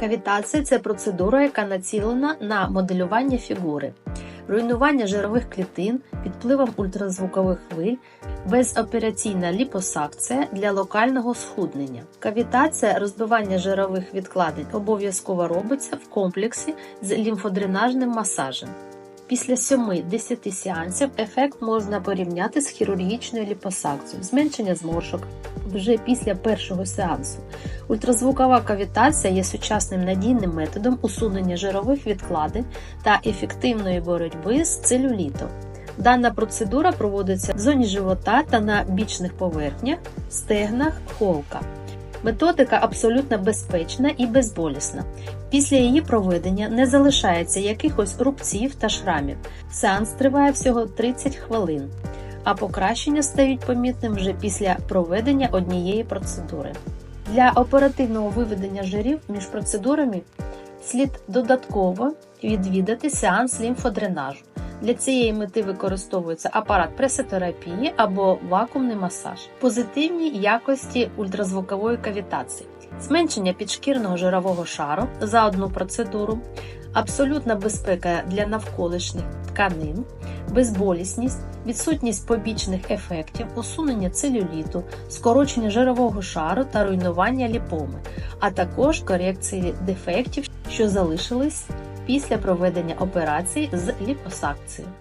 Кавітація це процедура, яка націлена на моделювання фігури, руйнування жирових клітин під впливом ультразвукових хвиль, безопераційна ліпосакція для локального схуднення. Кавітація розбивання жирових відкладень обов'язково робиться в комплексі з лімфодренажним масажем. Після 7-10 сеансів ефект можна порівняти з хірургічною ліпосакцією, зменшення зморшок вже після першого сеансу. Ультразвукова кавітація є сучасним надійним методом усунення жирових відкладень та ефективної боротьби з целюлітом. Дана процедура проводиться в зоні живота та на бічних поверхнях, стегнах, холка. Методика абсолютно безпечна і безболісна. Після її проведення не залишається якихось рубців та шрамів. Сеанс триває всього 30 хвилин, а покращення стають помітним вже після проведення однієї процедури. Для оперативного виведення жирів між процедурами слід додатково відвідати сеанс лімфодренажу. Для цієї мети використовується апарат пресотерапії або вакуумний масаж, позитивні якості ультразвукової кавітації, зменшення підшкірного жирового шару за одну процедуру, абсолютна безпека для навколишніх тканин, безболісність, відсутність побічних ефектів, усунення целюліту, скорочення жирового шару та руйнування ліпоми, а також корекції дефектів, що залишились після проведення операції з ліпосакцією.